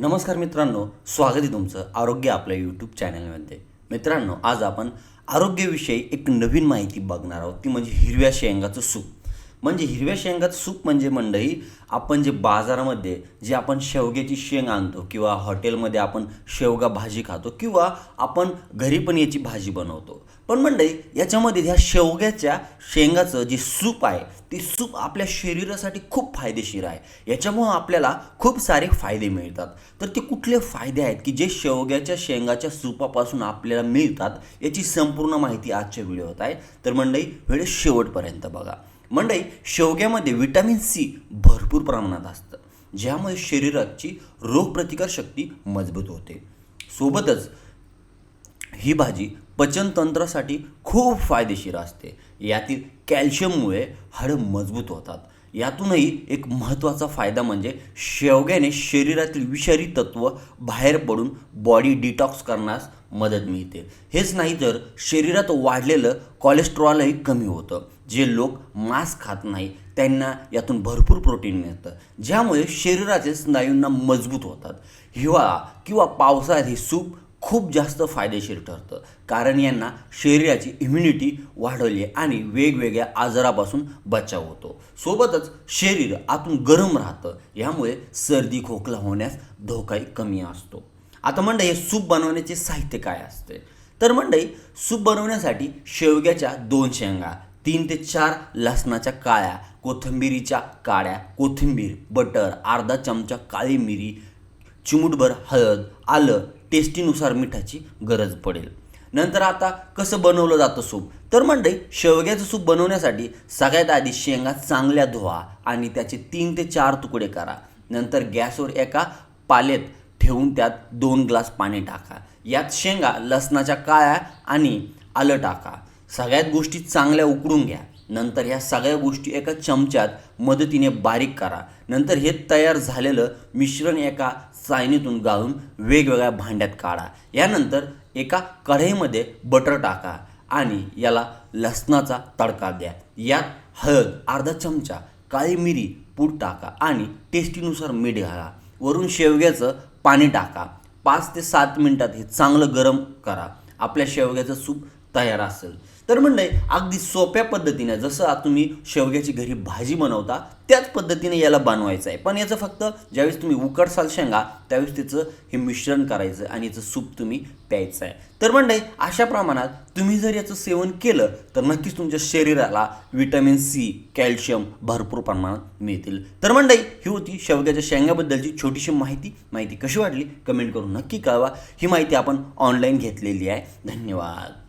नमस्कार मित्रांनो स्वागत आहे तुमचं आरोग्य आपल्या यूट्यूब चॅनलमध्ये मित्रांनो आज आपण आरोग्याविषयी एक नवीन माहिती बघणार आहोत ती म्हणजे हिरव्या शेंगाचं सूप. म्हणजे हिरव्या शेंगाचं सूप म्हणजे मंडळी आपण जे बाजारामध्ये जे आपण शेवग्याची शेंग आणतो किंवा हॉटेलमध्ये आपण शेवगा भाजी खातो किंवा आपण घरी पण याची भाजी बनवतो. पण मंडळी याच्यामध्ये ह्या शेवग्याच्या शेंगाचं जे सूप आहे ते सूप आपल्या शरीरासाठी खूप फायदेशीर आहे. याच्यामुळं आपल्याला खूप सारे फायदे मिळतात. तर ते कुठले फायदे आहेत की जे शेवग्याच्या शेंगाच्या सूपापासून आपल्याला मिळतात याची संपूर्ण माहिती आजच्या व्हिडिओत आहे. तर मंडळी व्हिडिओ शेवटपर्यंत बघा. मंडळी शेवग्यामध्ये विटॅमिन सी भरपूर प्रमाणात असतं ज्यामुळे शरीराची रोगप्रतिकारशक्ती मजबूत होते. सोबतच ही भाजी पचनतंत्रासाठी खूप फायदेशीर असते. यातील कॅल्शियममुळे हाडं मजबूत होतात. यातूनही एक महत्त्वाचा फायदा म्हणजे शेवग्याने शरीरातील विषारी तत्व बाहेर पडून बॉडी डिटॉक्स करण्यास मदत मिळते. हेच नाही तर शरीरात वाढलेलं कोलेस्ट्रॉलही कमी होतं. जे लोक मांस खात नाही त्यांना यातून भरपूर प्रोटीन मिळतं. ज्यामुळे शरीराचे स्नायूंना मजबूत होतात. हिवाळा किंवा पावसाळ्यात हे सूप खूप जास्त फायदेशीर ठरतं. कारण यांना शरीराची इम्युनिटी वाढवली आणि वेगवेगळ्या आजारापासून बचाव होतो. सोबतच शरीर आतून गरम राहतं. यामुळे सर्दी खोकला होण्यास धोकाही कमी असतो. आता मंडळी हे सूप बनवण्याचे साहित्य काय असते? तर मंडळी सूप बनवण्यासाठी शेवग्याच्या दोन शेंगा तीन ते चार लसणाच्या काळ्या कोथिंबिरीच्या काड्या कोथिंबीर बटर अर्धा चमचा काळी मिरी चिमूटभर हळद आलं टेस्टीनुसार मिठाची गरज पडेल. नंतर आता कसं बनवलं जातं सूप? तर मंडळी शेवग्याचं सूप बनवण्यासाठी सगळ्यात आधी शेंगा चांगल्या धुवा आणि त्याचे तीन ते चार तुकडे करा. नंतर गॅसवर एका पालेत ठेवून त्यात दोन ग्लास पाणी टाका. यात शेंगा लसणाच्या काळ्या आणि आलं टाका. सगळ्यात गोष्टी चांगल्या उकडून घ्या. नंतर ह्या सगळ्या गोष्टी एका चमच्यात मदतीने बारीक करा. नंतर हे तयार झालेलं मिश्रण एका चाळणीतून गाळून वेगवेगळ्या भांड्यात काढा. यानंतर एका कढईमध्ये बटर टाका आणि याला लसणाचा तडका द्या. यात हळद अर्धा चमचा काळी मिरी पूड टाका आणि टेस्टीनुसार मीठ घाला. वरून शेवग्याचं पाणी टाका. पाच ते सात मिनटात हे चांगलं गरम करा. आपल्या शेवग्याचं सूप तयार असेल. तर म्हणजे अगदी सोप्या पद्धतीने जसं तुम्ही शेवग्याची घरी भाजी बनवता त्याच पद्धतीने याला बनवायचं आहे. पण याचं फक्त ज्यावेळेस तुम्ही उकडसाल शेंगा त्यावेळेस त्याचं हे मिश्रण करायचं आणि याचं सूप तुम्ही प्यायचं आहे. तर म्हणजे अशा प्रमाणात तुम्ही जर याचं सेवन केलं तर नक्कीच तुमच्या शरीराला विटॅमिन सी कॅल्शियम भरपूर प्रमाणात मिळतील. तर मंडळी ही होती शेवग्याच्या शेंगाबद्दलची छोटीशी माहिती. माहिती कशी वाटली? कमेंट करून नक्की कळवा. ही माहिती आपण ऑनलाईन घेतलेली आहे. धन्यवाद.